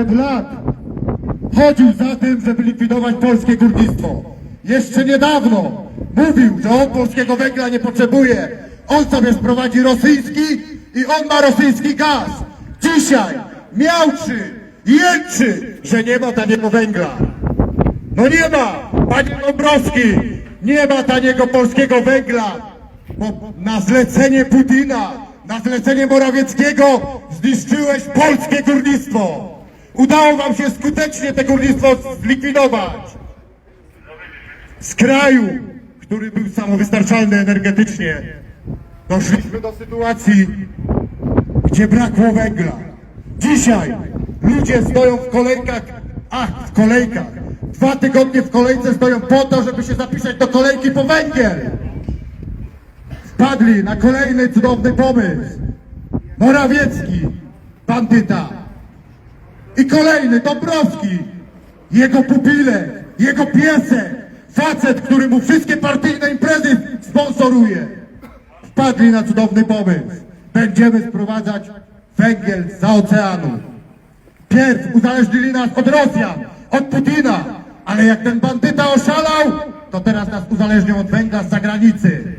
Od lat chodził za tym, żeby likwidować polskie górnictwo. Jeszcze niedawno mówił, że on polskiego węgla nie potrzebuje. On sobie sprowadzi rosyjski i on ma rosyjski gaz. Dzisiaj miałczy, jęczy, że nie ma taniego węgla. No nie ma, panie Dąbrowski, nie ma taniego polskiego węgla, bo na zlecenie Putina, na zlecenie Morawieckiego zniszczyłeś polskie górnictwo. Udało wam się skutecznie te górnictwo zlikwidować. Z kraju, który był samowystarczalny energetycznie, doszliśmy do sytuacji, gdzie brakło węgla. Dzisiaj ludzie stoją w kolejkach, ach, w kolejkach. Dwa tygodnie w kolejce stoją po to, żeby się zapisać do kolejki po węgiel. Wpadli na kolejny cudowny pomysł. Morawiecki, bandyta. I kolejny, Dąbrowski, jego pupile, jego piesek, facet, który mu wszystkie partyjne imprezy sponsoruje. Wpadli na cudowny pomysł. Będziemy sprowadzać węgiel za oceanu. Pierw uzależnili nas od Rosjan, od Putina, ale jak ten bandyta oszalał, to teraz nas uzależnią od węgla z zagranicy.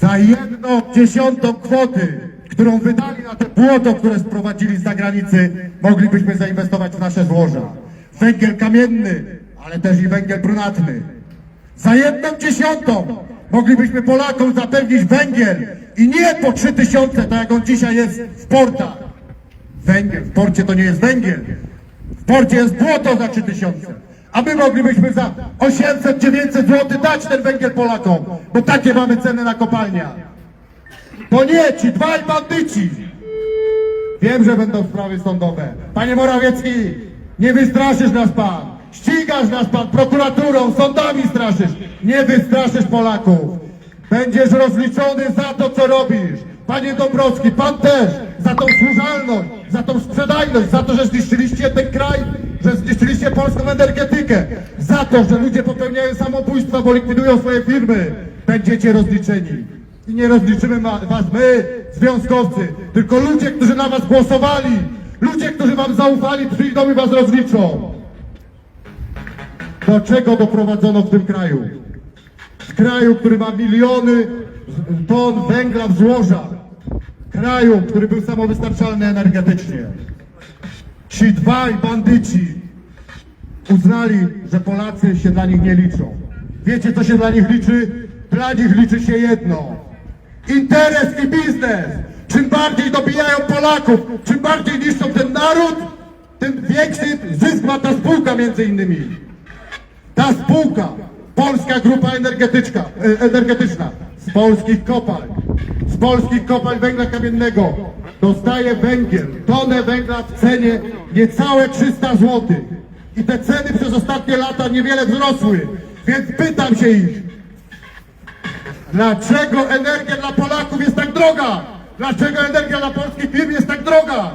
Za jedną dziesiątą kwoty, którą wydali na te błoto, które sprowadzili z zagranicy, moglibyśmy zainwestować w nasze złoża. Węgiel kamienny, ale też i węgiel brunatny. Za jedną dziesiątą moglibyśmy Polakom zapewnić węgiel i nie po trzy tysiące, tak jak on dzisiaj jest w portach. Węgiel, w porcie to nie jest węgiel. W porcie jest błoto za 3000. A my moglibyśmy za 800-900 zł dać ten węgiel Polakom, bo takie mamy ceny na kopalnia. To nie, ci dwaj bandyci. Wiem, że będą sprawy sądowe. Panie Morawiecki, nie wystraszysz nas pan. Ścigasz nas pan prokuraturą, sądami straszysz. Nie wystraszysz Polaków. Będziesz rozliczony za to, co robisz. Panie Dąbrowski, pan też za tą służalność, za tą sprzedajność, za to, że zniszczyliście ten kraj, że zniszczyliście polską energetykę, za to, że ludzie popełniają samobójstwa, bo likwidują swoje firmy. Będziecie rozliczeni. I nie rozliczymy was my, związkowcy, tylko ludzie, którzy na was głosowali, ludzie, którzy wam zaufali, przyjdą i was rozliczą. Do czego doprowadzono w tym kraju? W kraju, który ma miliony ton węgla w złożach. Kraju, który był samowystarczalny energetycznie. Ci dwaj bandyci uznali, że Polacy się dla nich nie liczą. Wiecie, co się dla nich liczy? Dla nich liczy się jedno. Interes i biznes. Czym bardziej dobijają Polaków, czym bardziej niszczą ten naród, tym większy zysk ma ta spółka między innymi. Ta spółka, Polska Grupa Energetyczna, e, energetyczna z polskich kopalń, z polskich kopalń węgla kamiennego dostaje węgiel, tonę węgla w cenie niecałe 300 zł. I te ceny przez ostatnie lata niewiele wzrosły. Więc pytam się ich, dlaczego energia dla Polaków jest tak droga? Dlaczego energia dla polskich firm jest tak droga?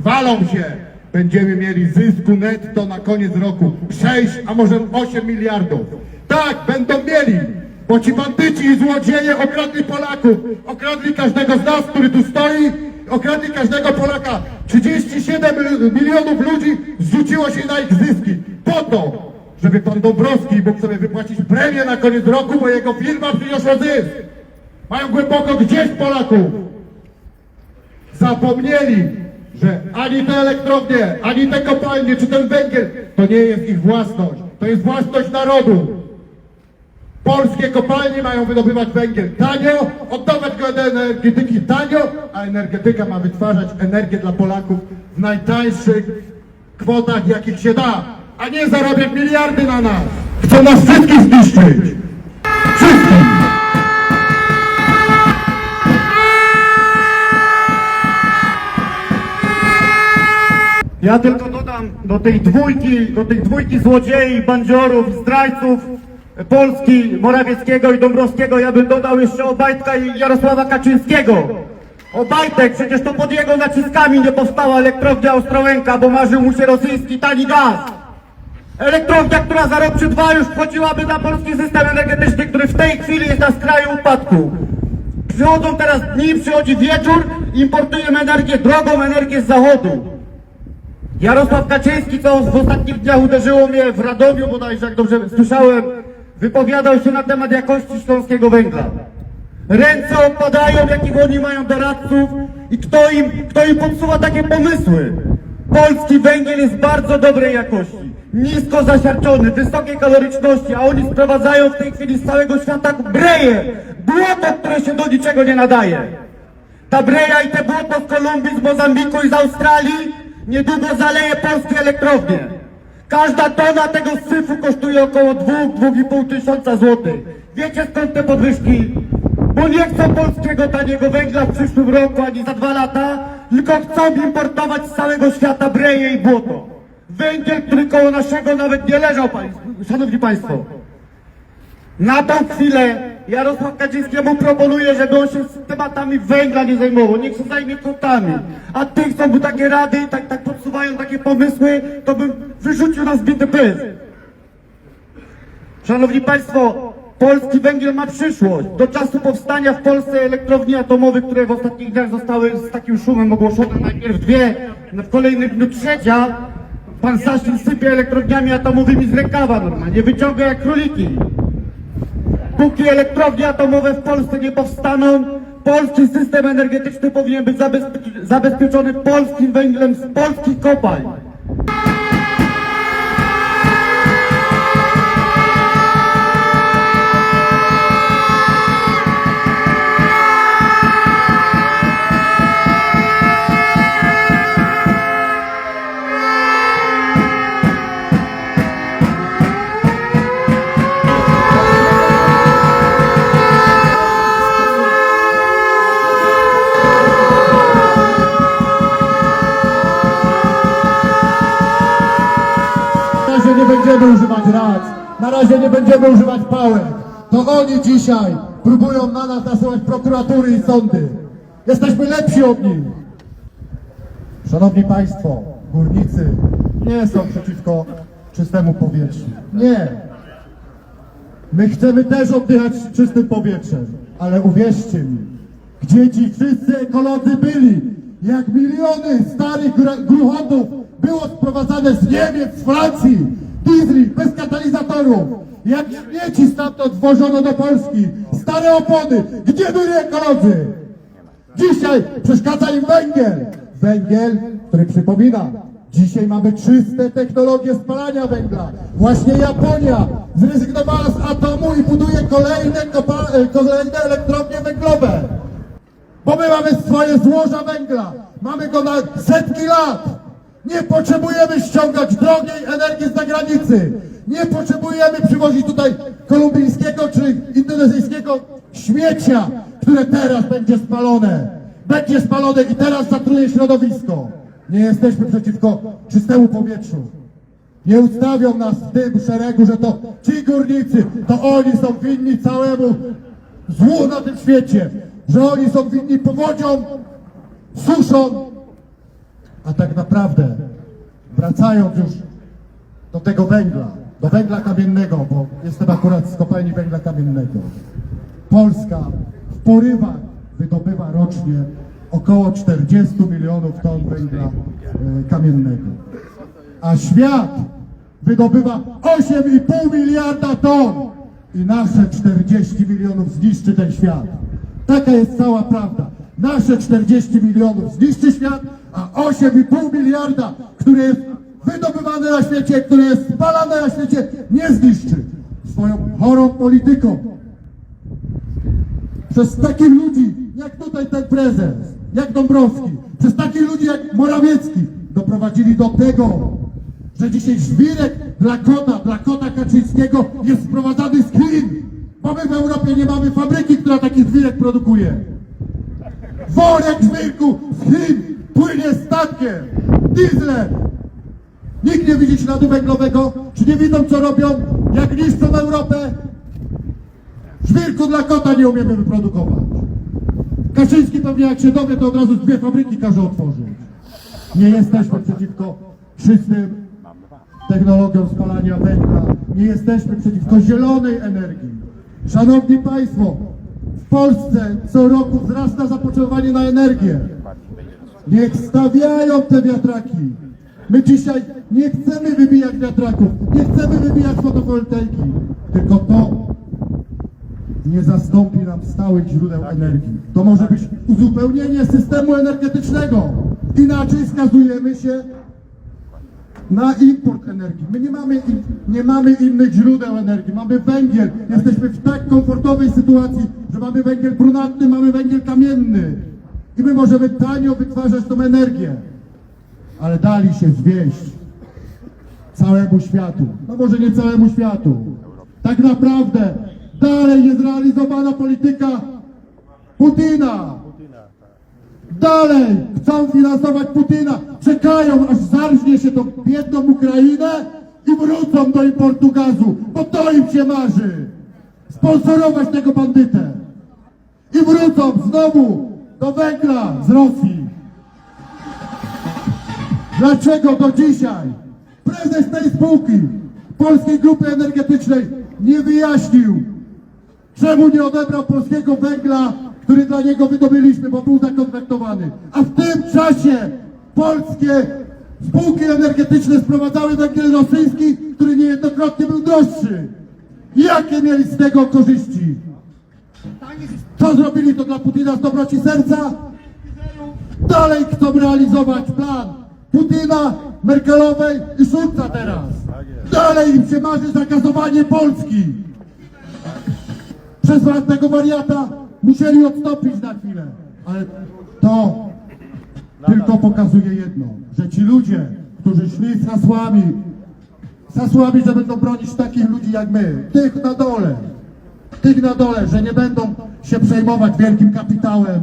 Chwalą się. Będziemy mieli zysku netto na koniec roku 6, a może 8 miliardów. Tak, będą mieli, bo ci bandyci i złodzieje okradli Polaków. Okradli każdego z nas, który tu stoi. Okradli każdego Polaka. 37 mil- milionów ludzi zrzuciło się na ich zyski. Po to, żeby pan Dąbrowski mógł sobie wypłacić premię na koniec roku, bo jego firma przyniosła zysk. Mają głęboko gdzieś Polaków zapomnieli, że ani te elektrownie, ani te kopalnie, czy ten węgiel, to nie jest ich własność. To jest własność narodu. Polskie kopalnie mają wydobywać węgiel tanio, oddawać go do energetyki tanio, a energetyka ma wytwarzać energię dla Polaków w najtańszych kwotach, jakich się da, a nie zarabiać miliardy na nas. Chcą nas wszystkich zniszczyć. Wszystkich. Ja tylko dodam do tej dwójki, do tej dwójki złodziei, bandziorów, zdrajców Polski, Morawieckiego i Dąbrowskiego, ja bym dodał jeszcze Obajtka i Jarosława Kaczyńskiego. Obajtek, przecież to pod jego naciskami nie powstała elektrownia Ostrołęka, bo marzył mu się rosyjski tani gaz. Elektrownia, która za rok czy dwa już wchodziłaby na polski system energetyczny, który w tej chwili jest na skraju upadku. Przychodzą teraz dni, przychodzi wieczór, importujemy energię, drogą energię z zachodu. Jarosław Kaczyński, co w ostatnich dniach uderzyło mnie w Radomiu, bodajże jak dobrze słyszałem, wypowiadał się na temat jakości śląskiego węgla. Ręce opadają, jakich oni mają doradców i kto im, kto im podsuwa takie pomysły. Polski węgiel jest bardzo dobrej jakości, nisko zasiarczony, wysokiej kaloryczności, a oni sprowadzają w tej chwili z całego świata breje, błoto, które się do niczego nie nadaje. Ta breja i te błoto z Kolumbii, z Mozambiku i z Australii niedługo zaleje polskie elektrownie. Każda tona tego syfu kosztuje około 2-2,5 tysiąca złotych. Wiecie skąd te podwyżki? Bo nie chcą polskiego taniego węgla w przyszłym roku ani za dwa lata, tylko chcą importować z całego świata breje i błoto. Węgiel, który koło naszego nawet nie leżał, państw- szanowni państwo. Na tą chwilę Jarosław Kaczyńskiemu proponuje, żeby on się z tematami węgla nie zajmował, niech się zajmie kotami. A tych, co mu takie rady, tak, tak podsuwają takie pomysły, to bym wyrzucił na zbity pysk. Szanowni Państwo, polski węgiel ma przyszłość. Do czasu powstania w Polsce elektrowni atomowych, które w ostatnich dniach zostały z takim szumem ogłoszone, najpierw dwie, w kolejnym dniu trzecia, pan Sasin sypie elektrowniami atomowymi z rękawa normalnie, wyciąga jak króliki. Póki elektrownie atomowe w Polsce nie powstaną, polski system energetyczny powinien być zabezpie- zabezpieczony polskim węglem z polskich kopalń. Razie nie będziemy używać rac, na razie nie będziemy używać pałek. To oni dzisiaj próbują na nas nasyłać prokuratury i sądy. Jesteśmy lepsi od nich. Szanowni Państwo, górnicy nie są przeciwko czystemu powietrzu. Nie. My chcemy też oddychać czystym powietrzem, ale uwierzcie mi, gdzie ci wszyscy ekolodzy byli, jak miliony starych gru- gruchotów było sprowadzane z Niemiec, z Francji, diesli bez katalizatorów, jak śmieci stamtąd wwożono do Polski, stare opony, gdzie byli ekolodzy? Dzisiaj przeszkadza im węgiel. Węgiel, który przypomina, dzisiaj mamy czyste technologie spalania węgla. Właśnie Japonia zrezygnowała z atomu i buduje kolejne, e, kolejne elektrownie węglowe. Bo my mamy swoje złoża węgla. Mamy go na setki lat. Nie potrzebujemy ściągać drogiej energii z zagranicy. Nie potrzebujemy przywozić tutaj kolumbijskiego czy indonezyjskiego śmiecia, które teraz będzie spalone. Będzie spalone i teraz zatruje środowisko. Nie jesteśmy przeciwko czystemu powietrzu. Nie ustawią nas w tym szeregu, że to ci górnicy, to oni są winni całemu złu na tym świecie, że oni są winni powodziom, suszom, a tak naprawdę wracając już do tego węgla, do węgla kamiennego, bo jestem akurat z kopalni węgla kamiennego. Polska w porywach wydobywa rocznie około 40 milionów ton węgla e, kamiennego a świat wydobywa 8,5 miliarda ton i nasze 40 milionów zniszczy ten świat. Taka jest cała prawda. Nasze 40 milionów zniszczy świat, a 8,5 miliarda, które jest wydobywane na świecie, które jest spalane na świecie, nie zniszczy. Swoją chorą polityką, przez takich ludzi, jak tutaj ten prezes, jak Dąbrowski, przez takich ludzi jak Morawiecki, doprowadzili do tego, że dzisiaj żwirek dla kota, dla kota Kaczyńskiego jest sprowadzany z Chin, bo my w Europie nie mamy fabryki, która taki żwirek produkuje. Worek żwirku z Chin płynie statkiem, dieslem. Nikt nie widzi śladu węglowego, czy nie widzą co robią, jak niszczą Europę, Żwirku dla kota nie umiemy wyprodukować. Kaczyński pewnie jak się dowie, to od razu dwie fabryki każe otworzyć. Nie jesteśmy przeciwko czystym technologiom spalania węgla. Nie jesteśmy przeciwko zielonej energii. Szanowni Państwo, w Polsce co roku wzrasta zapotrzebowanie na energię. Niech stawiają te wiatraki. My dzisiaj nie chcemy wybijać wiatraków, nie chcemy wybijać fotowoltaiki, tylko to nie zastąpi nam stałych źródeł energii. To może być uzupełnienie systemu energetycznego. Inaczej skazujemy się na import energii. My nie mamy, nie mamy innych źródeł energii. Mamy węgiel. Jesteśmy w tak komfortowej sytuacji, że mamy węgiel brunatny, mamy węgiel kamienny. I my możemy tanio wytwarzać tą energię. Ale dali się zwieść całemu światu. No może nie całemu światu. Tak naprawdę dalej jest realizowana polityka Putina. Dalej chcą finansować Putina. Czekają, aż zarżnie się tą biedną Ukrainę i wrócą do importu gazu, bo to im się marzy. Sponsorować tego bandytę. I wrócą znowu do węgla z Rosji. Dlaczego do dzisiaj prezes tej spółki, Polskiej Grupy Energetycznej, nie wyjaśnił, czemu nie odebrał polskiego węgla, który dla niego wydobyliśmy, bo był zakontraktowany. A w tym czasie polskie spółki energetyczne sprowadzały węgiel rosyjski, który niejednokrotnie był droższy. Jakie mieli z tego korzyści? Co zrobili to dla Putina z dobroci serca? Dalej chcą realizować plan Putina, Merkelowej i Schulza teraz. Dalej im się marzy zagazowanie Polski. Przez tego wariata musieli odstąpić na chwilę. Ale to tylko pokazuje jedno, że ci ludzie, którzy szli z hasłami, z hasłami, że będą bronić takich ludzi jak my, tych na dole, tych na dole, że nie będą się przejmować wielkim kapitałem,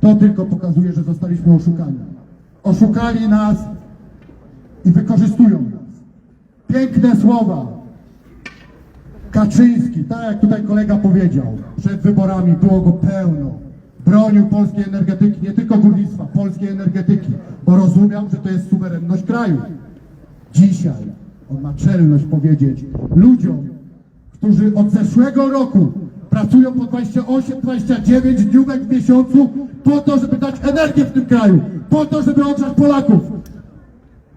to tylko pokazuje, że zostaliśmy oszukani. Oszukali nas i wykorzystują nas. Piękne słowa. Kaczyński, tak jak tutaj kolega powiedział, przed wyborami było go pełno. Bronił polskiej energetyki, nie tylko górnictwa, polskiej energetyki, bo rozumiał, że to jest suwerenność kraju. Dzisiaj on ma czelność powiedzieć ludziom, którzy od zeszłego roku pracują po 28-29 dniówek w miesiącu po to, żeby dać energię w tym kraju, po to, żeby ogrzać Polaków.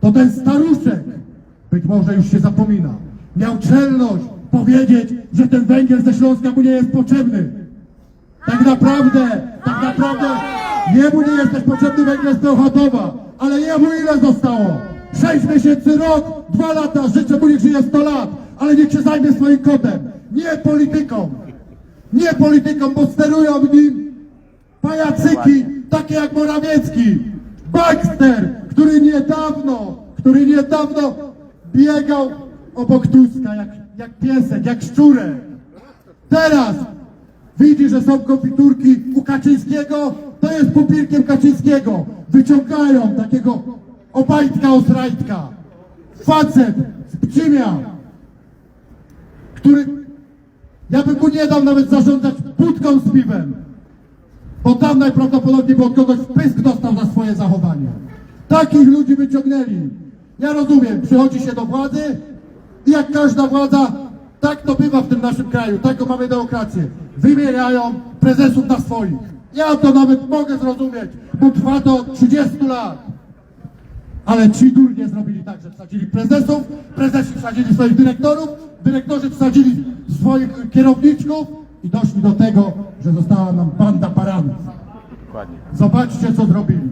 To ten staruszek, być może już się zapomina, miał czelność powiedzieć, że ten węgiel ze Śląska mu nie jest potrzebny. Tak naprawdę, tak naprawdę jemu nie jest też potrzebny węgiel z Bełchatowa, ale jemu ile zostało? Sześć miesięcy, rok, dwa lata, życzę mu niech żyje 100 lat, ale niech się zajmie swoim kotem, nie polityką. Nie polityką, bo sterują nim pajacyki, takie jak Morawiecki, Baxter, który niedawno, który niedawno biegał obok Tuska jak, jak piesek, jak szczurek. Teraz widzi, że są konfiturki u Kaczyńskiego, to jest pupilkiem Kaczyńskiego. Wyciągają takiego Obajtka Osrajtka. Facet z Pcimia, który ja bym mu nie dał nawet zarządzać budką z piwem, bo tam najprawdopodobniej by kogoś pysk dostał za swoje zachowanie. Takich ludzi wyciągnęli. Ja rozumiem, przychodzi się do władzy i jak każda władza, tak to bywa w tym naszym kraju, taką mamy demokrację. Wymieniają prezesów na swoich. Ja to nawet mogę zrozumieć, bo trwa to od 30 lat. Ale ci durnie zrobili tak, że wsadzili prezesów, prezesi wsadzili swoich dyrektorów, dyrektorzy wsadzili swoich kierowniczków i doszli do tego, że została nam banda baranów. Zobaczcie, co zrobili.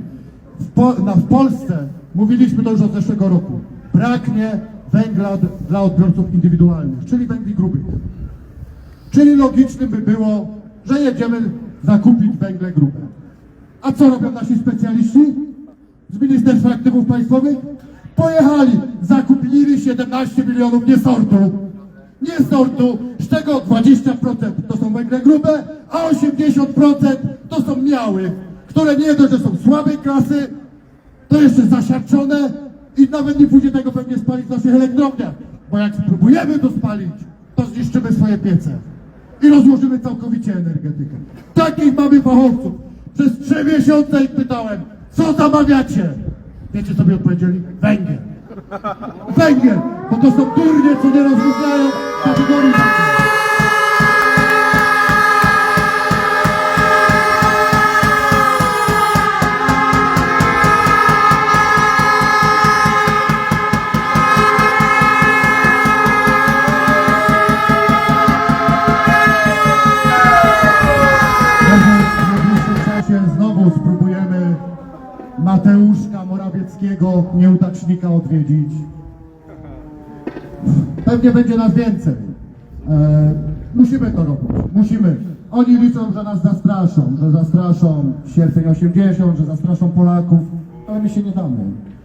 W, po, na, w Polsce, mówiliśmy to już od zeszłego roku, braknie węgla dla odbiorców indywidualnych, czyli węgli grubych. Czyli logicznym by było, że jedziemy zakupić węgle grube. A co robią nasi specjaliści z Ministerstwa Aktywów Państwowych? Pojechali, zakupili 17 milionów nie sortu. Nie sortu, z czego 20% to są węgle grube, a 80% to są miały, które nie dość, że są słabej klasy, to jeszcze zasiarczone i nawet nie pójdzie tego pewnie spalić w naszych elektrowniach, bo jak spróbujemy to spalić, to zniszczymy swoje piece i rozłożymy całkowicie energetykę. Takich mamy fachowców. Przez trzy miesiące ich pytałem, co zamawiacie? Wiecie, co mi odpowiedzieli? Węgiel. Węgiel, bo to są durnie, co nie rozróżniają kategorii Morawieckiego, nieudacznika odwiedzić. Pewnie będzie nas więcej. E, musimy to robić, musimy. Oni liczą, że nas zastraszą, że zastraszą sierpień 80, że zastraszą Polaków, ale my się nie damy.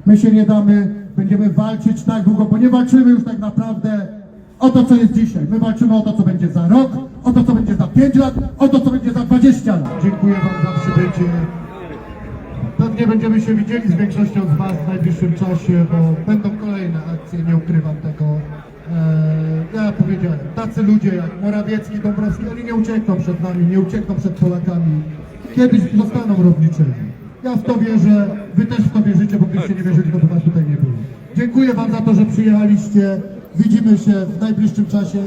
My się nie damy, będziemy walczyć tak długo, bo nie walczymy już tak naprawdę o to, co jest dzisiaj. My walczymy o to, co będzie za rok, o to, co będzie za 5 lat, o to, co będzie za 20 lat. Dziękuję Wam za przybycie. Będziemy się widzieli z większością z Was w najbliższym czasie, bo będą kolejne akcje, nie ukrywam tego. Eee, ja powiedziałem, tacy ludzie jak Morawiecki, Dąbrowski, oni nie uciekną przed nami, nie uciekną przed Polakami. Kiedyś zostaną rozliczeni. Ja w to wierzę, Wy też w to wierzycie, bo gdybyście nie wierzyli, to by Was tutaj nie było. Dziękuję Wam za to, że przyjechaliście. Widzimy się w najbliższym czasie.